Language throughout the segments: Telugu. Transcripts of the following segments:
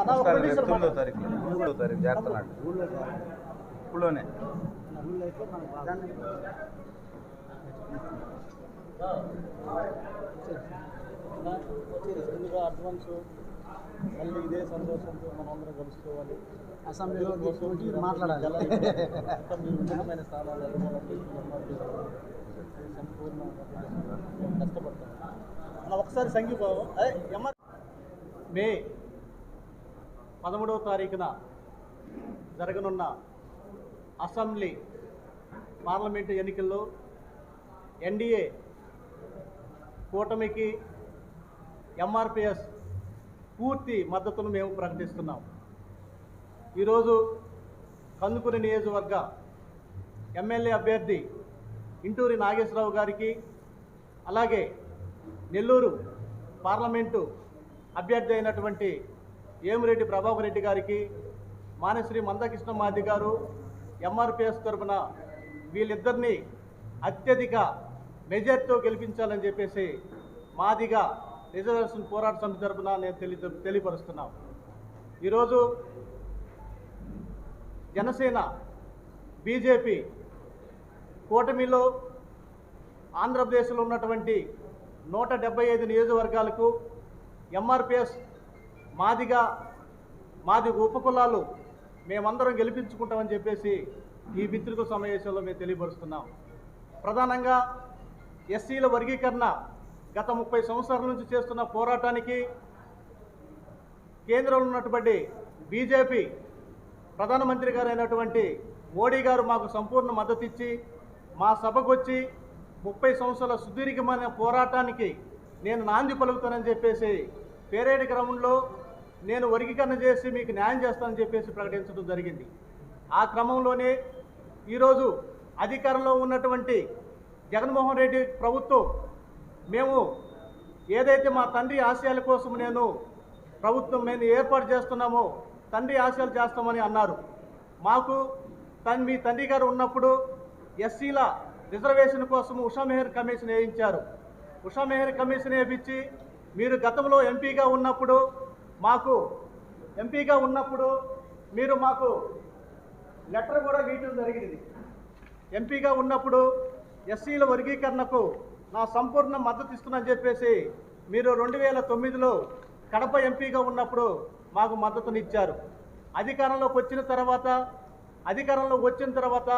తొమ్మిదో తారీఖు తొమ్మిదో తారీఖు చేస్తున్నాడు ఇప్పుడులోనే ముందుగా అడ్వాన్స్ మళ్ళీ ఇదే సంతోషంతో మనం అందరం కలుసుకోవాలి అసెంబ్లీలో కూర్చొని మాట్లాడాలి మీరు ఉన్నతమైన స్థానాలు ఎదగాలని సంపూర్ణ కష్టపడతాం అలా ఒకసారి సంఘీభావం అదే మే పదమూడవ తారీఖున జరగనున్న అసెంబ్లీ పార్లమెంటు ఎన్నికల్లో ఎన్డీఏ కూటమికి ఎంఆర్పిఎస్ పూర్తి మద్దతును మేము ప్రకటిస్తున్నాం. ఈరోజు కందుకూరి నియోజకవర్గ ఎమ్మెల్యే అభ్యర్థి ఇంటూరి నాగేశ్వరరావు గారికి అలాగే నెల్లూరు పార్లమెంటు అభ్యర్థి అయినటువంటి ఏమిరెడ్డి ప్రభాకర్ రెడ్డి గారికి మానశ్రీ మందకృష్ణ మాది గారు ఎంఆర్పిఎస్ తరఫున వీళ్ళిద్దరినీ అత్యధిక మెజార్టీతో గెలిపించాలని చెప్పేసి మాదిగా రిజర్వేషన్ పోరాట సమితి తరఫున నేను తెలి తెలియపరుస్తున్నాం ఈరోజు జనసేన బీజేపీ కూటమిలో ఆంధ్రప్రదేశ్లో ఉన్నటువంటి నూట డెబ్బై ఐదు నియోజకవర్గాలకు ఎంఆర్పిఎస్ మాదిగా మాది ఉపకులాలు మేమందరం గెలిపించుకుంటామని చెప్పేసి ఈ విస్తృత సమావేశంలో మేము తెలియపరుస్తున్నాం. ప్రధానంగా ఎస్సీల వర్గీకరణ గత ముప్పై సంవత్సరాల నుంచి చేస్తున్న పోరాటానికి కేంద్రంలో ఉన్నటువంటి బీజేపీ ప్రధానమంత్రి గారు అయినటువంటి మోడీ గారు మాకు సంపూర్ణ మద్దతు ఇచ్చి మా సభకు వచ్చి ముప్పై సంవత్సరాల సుదీర్ఘమైన పోరాటానికి నేను నాంది పలుకుతానని చెప్పేసి పేరేడు క్రమంలో నేను వర్గీకరణ చేసి మీకు న్యాయం చేస్తానని చెప్పేసి ప్రకటించడం జరిగింది. ఆ క్రమంలోనే ఈరోజు అధికారంలో ఉన్నటువంటి జగన్మోహన్ రెడ్డి ప్రభుత్వం మేము ఏదైతే మా తండ్రి ఆశయాల కోసం నేను ప్రభుత్వం మేము ఏర్పాటు చేస్తున్నామో తండ్రి ఆశయాలు చేస్తామని అన్నారు. మాకు తన్ మీ తండ్రి గారు ఉన్నప్పుడు ఎస్సీల రిజర్వేషన్ కోసం ఉషా మెహర్ కమిషన్ వేయించారు. ఉషా మెహర్ కమిషన్ వేయించి మీరు గతంలో ఎంపీగా ఉన్నప్పుడు మాకు ఎంపీగా ఉన్నప్పుడు మీరు మాకు లెటర్ కూడా వేయటం జరిగింది. ఎంపీగా ఉన్నప్పుడు ఎస్సీల వర్గీకరణకు నా సంపూర్ణ మద్దతు ఇస్తుందని చెప్పేసి మీరు రెండు వేల తొమ్మిదిలో కడప ఎంపీగా ఉన్నప్పుడు మాకు మద్దతునిచ్చారు అధికారంలోకి వచ్చిన తర్వాత అధికారంలో వచ్చిన తర్వాత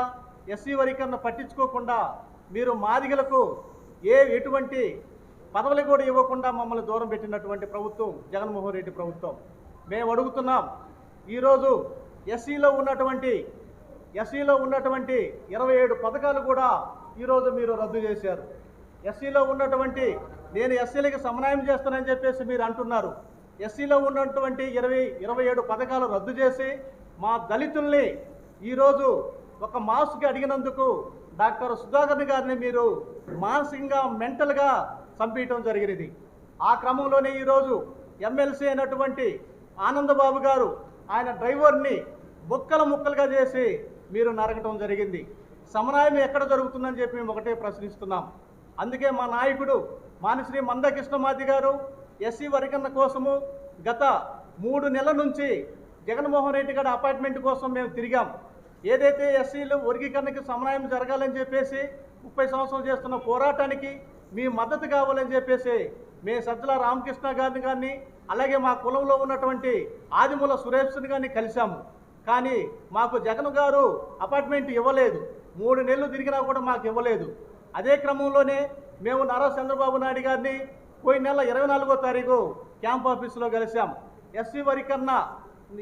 ఎస్సీ వర్గీకరణ పట్టించుకోకుండా మీరు మాదిగలకు ఏ ఎటువంటి పదవులు కూడా ఇవ్వకుండా మమ్మల్ని దూరం పెట్టినటువంటి ప్రభుత్వం జగన్మోహన్ రెడ్డి ప్రభుత్వం. మేము అడుగుతున్నాం ఈరోజు ఎస్సీలో ఉన్నటువంటి ఎస్సీలో ఉన్నటువంటి ఇరవై ఏడు పథకాలు కూడా ఈరోజు మీరు రద్దు చేశారు. ఎస్సీలో ఉన్నటువంటి నేను ఎస్సీలకి సమన్వయం చేస్తానని చెప్పేసి మీరు అంటున్నారు. ఎస్సీలో ఉన్నటువంటి ఇరవై ఇరవై ఏడు పథకాలు రద్దు చేసి మా దళితుల్ని ఈరోజు ఒక మాస్కి అడిగినందుకు డాక్టర్ సుధాకర్ గారిని మీరు మానసికంగా మెంటల్గా చంపించడం జరిగినది. ఆ క్రమంలోనే ఈరోజు ఎమ్మెల్సీ అయినటువంటి ఆనందబాబు గారు ఆయన డ్రైవర్ని ముక్కలు ముక్కలుగా చేసి మీరు నరకటం జరిగింది. సమన్వయం ఎక్కడ జరుగుతుందని చెప్పి మేము ఒకటే ప్రశ్నిస్తున్నాం. అందుకే మా నాయకుడు మానశ్రీ మందకృష్ణమాది గారు ఎస్సీ వర్గీకరణ కోసము గత మూడు నెలల నుంచి జగన్మోహన్ రెడ్డి గారి అపాయింట్మెంట్ కోసం మేము తిరిగాం. ఏదైతే ఎస్సీలు వర్గీకరణకి సమన్వయం జరగాలని చెప్పేసి ముప్పై సంవత్సరాలు చేస్తున్న పోరాటానికి మీ మద్దతు కావాలని చెప్పేసి మీ సజ్జల రామకృష్ణ గారిని కానీ అలాగే మా కులంలో ఉన్నటువంటి ఆదిమూల సురేష్ని కానీ కలిశాము. కానీ మాకు జగన్ గారు అపార్ట్మెంట్ ఇవ్వలేదు. మూడు నెలలు తిరిగినా కూడా మాకు ఇవ్వలేదు. అదే క్రమంలోనే మేము నారా చంద్రబాబు నాయుడు గారిని పోయిన నెల ఇరవై నాలుగో తారీఖు క్యాంప్ ఆఫీసులో కలిశాం ఎస్సీ వరీకరణ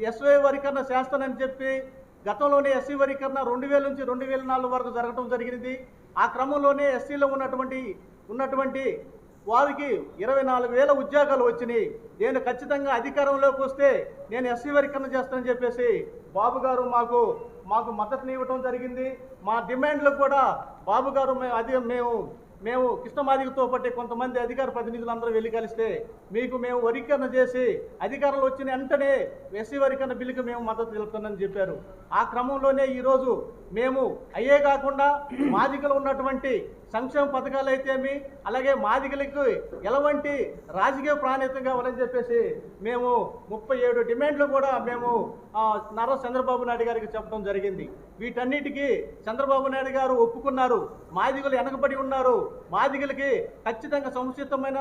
ఎస్వై వరీకరణ చేస్తానని చెప్పి గతంలోనే ఎస్సీ వరీకరణ రెండు వేల నుంచి రెండు వేల నాలుగు వరకు జరగడం జరిగింది ఆ క్రమంలోనే ఎస్సీలో ఉన్నటువంటి ఉన్నటువంటి వారికి ఇరవై నాలుగు వేల ఉద్యోగాలు వచ్చినాయి. నేను ఖచ్చితంగా అధికారంలోకి వస్తే నేను ఎస్సీ వర్గీకరణ చేస్తానని చెప్పేసి బాబు గారు మాకు మాకు మద్దతుని ఇవ్వడం జరిగింది. మా డిమాండ్లకు కూడా బాబు గారు మేము అది మేము మేము కృష్ణమాదిగతో పాటు కొంతమంది అధికార ప్రతినిధులందరూ వెళ్ళి కలిస్తే మీకు మేము వర్గీకరణ చేసి అధికారంలో వచ్చిన వెంటనే ఎస్సీ వర్గీకరణ బిల్లుకి మేము మద్దతు తెలుపుతానని చెప్పారు. ఆ క్రమంలోనే ఈరోజు మేము అయ్యే కాకుండా మాదికలు ఉన్నటువంటి సంక్షేమ పథకాలు అయితేమి అలాగే మాదికలకు ఎలాంటి రాజకీయ ప్రాణితం కావాలని చెప్పేసి మేము ముప్పై ఏడు డిమాండ్లు కూడా మేము నారా చంద్రబాబు నాయుడు గారికి చెప్పడం జరిగింది. వీటన్నిటికీ చంద్రబాబు నాయుడు గారు ఒప్పుకున్నారు. మాదిగలు వెనకబడి ఉన్నారు. మాదిగలకి ఖచ్చితంగా సముచితమైన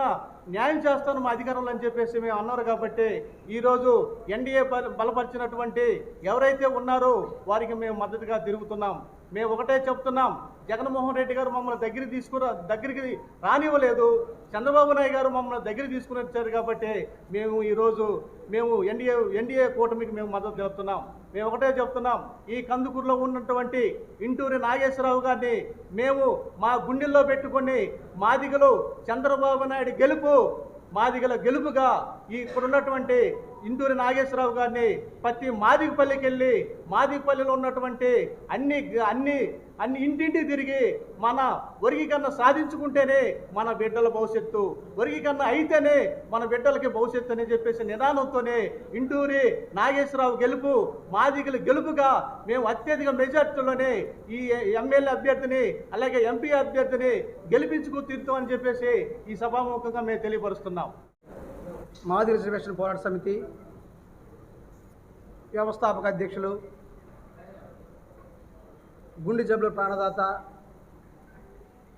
న్యాయం చేస్తాను మా అధికారంలో అని చెప్పేసి మేము అన్నారు కాబట్టి ఈరోజు ఎన్డీఏ బలపరిచినటువంటి ఎవరైతే ఉన్నారో వారికి మేము మద్దతుగా తిరుగుతున్నాం. మేము ఒకటే చెప్తున్నాం. జగన్మోహన్ రెడ్డి గారు మమ్మల్ని దగ్గర తీసుకున్న దగ్గరికి రానివ్వలేదు. చంద్రబాబు నాయుడు గారు మమ్మల్ని దగ్గర తీసుకుని వచ్చారు కాబట్టి మేము ఈరోజు మేము ఎన్డీఏ ఎన్డీఏ కూటమికి మేము మద్దతు తెలుపుతున్నాం. మేము ఒకటే చెప్తున్నాం. ఈ కందుకూరులో ఉన్నటువంటి ఇంటూరి నాగేశ్వరరావు గారిని మేము మా గుండెల్లో పెట్టుకొని మాదిగలు చంద్రబాబు నాయుడు గెలుపు మాదిగల గెలుపుగా ఈ ఇందూరి ఇంటూరి నాగేశ్వరరావు గారిని ప్రతి మాదిగపల్లికి వెళ్ళి మాదిగపల్లిలో ఉన్నటువంటి అన్ని అన్ని అన్ని ఇంటింటి తిరిగి మన వర్గీకరణ సాధించుకుంటేనే మన బిడ్డల భవిష్యత్తు వర్గీకరణ అయితేనే మన బిడ్డలకి భవిష్యత్తు అని చెప్పేసి నిదానంతోనే ఇంటూరి నాగేశ్వరరావు గెలుపు మాదిగల గెలుపుగా మేము అత్యధిక మెజార్టీలోనే ఈ ఎమ్మెల్యే అభ్యర్థిని అలాగే ఎంపీ అభ్యర్థిని గెలిపించుకు తీరుతామని చెప్పేసి ఈ సభాముఖంగా మేము తెలియపరుస్తున్నాం. మాది రిజర్వేషన్ పోరాట సమితి వ్యవస్థాపక అధ్యక్షులు గుండె జబ్బుల ప్రాణదాత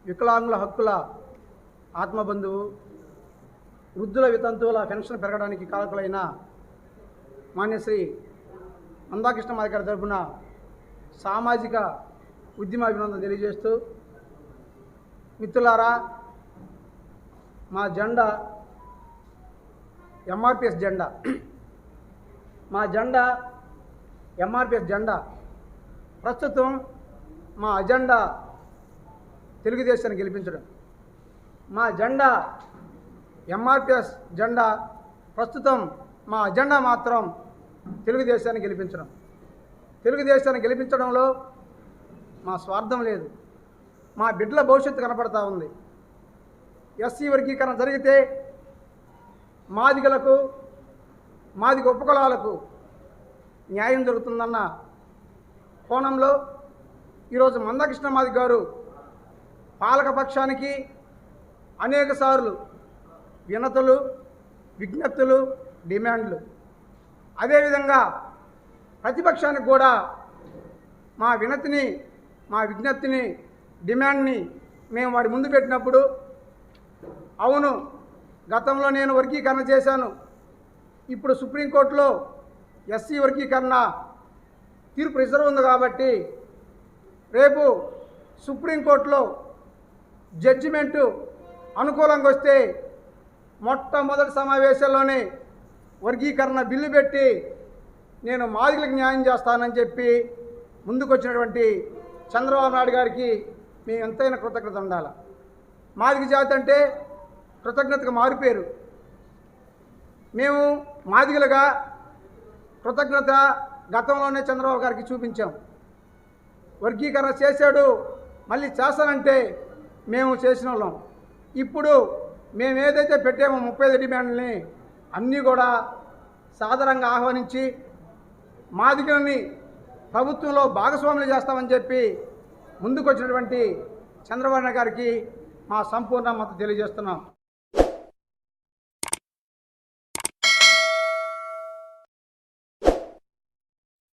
వికలాంగుల హక్కుల ఆత్మబంధువు వృద్ధుల వితంతువుల పెన్షన్ పెరగడానికి కారకులైన మాన్యశ్రీ మందాకృష్ణ మాదిగారి తరఫున సామాజిక ఉద్యమ అభినందన తెలియజేస్తూ మిత్రులారా మా జెండా ఎంఆర్పిఎస్ జెండా. మా జెండా ఎంఆర్పిఎస్ జెండా. ప్రస్తుతం మా అజెండా తెలుగుదేశాన్ని గెలిపించడం. మా జెండా ఎంఆర్పిఎస్ జెండా ప్రస్తుతం మా అజెండా మాత్రం తెలుగుదేశాన్ని గెలిపించడం. తెలుగుదేశాన్ని గెలిపించడంలో మా స్వార్థం లేదు. మా బిడ్డల భవిష్యత్తు కనపడతా ఉంది. ఎస్సీ వర్గీకరణ జరిగితే మాదిగలకు మాదిగ ఉపకులాలకు న్యాయం జరుగుతుందన్న కోణంలో ఈరోజు మందకృష్ణ మాది గారు పాలకపక్షానికి అనేక సార్లు వినతులు విజ్ఞప్తులు డిమాండ్లు. అదేవిధంగా ప్రతిపక్షానికి కూడా మా వినతిని మా విజ్ఞప్తిని డిమాండ్ని మేము వాడి ముందు పెట్టినప్పుడు అవును గతంలో నేను వర్గీకరణ చేశాను. ఇప్పుడు సుప్రీంకోర్టులో ఎస్సీ వర్గీకరణ తీర్పు రిజర్వ్ ఉంది కాబట్టి రేపు సుప్రీంకోర్టులో జడ్జిమెంటు అనుకూలంగా వస్తే మొట్టమొదటి సమావేశంలోనే వర్గీకరణ బిల్లు పెట్టి నేను మాదిగలకు న్యాయం చేస్తానని చెప్పి ముందుకొచ్చినటువంటి చంద్రబాబు నాయుడు గారికి మేము ఎంతైనా కృతజ్ఞత ఉండాలి. మాదిగ జాతి అంటే కృతజ్ఞతకు మారిపోయారు. మేము మాదిగలుగా కృతజ్ఞత గతంలోనే చంద్రబాబు గారికి చూపించాం. వర్గీకరణ చేశాడు మళ్ళీ చేస్తానంటే మేము చేసిన వాళ్ళం ఇప్పుడు మేము ఏదైతే పెట్టామో ముప్పై ఐదు అన్నీ కూడా సాధారణంగా ఆహ్వానించి మాదిగల్ని ప్రభుత్వంలో భాగస్వాములు చేస్తామని చెప్పి ముందుకొచ్చినటువంటి చంద్రబాబు గారికి మా సంపూర్ణ మద్దతు తెలియజేస్తున్నాం.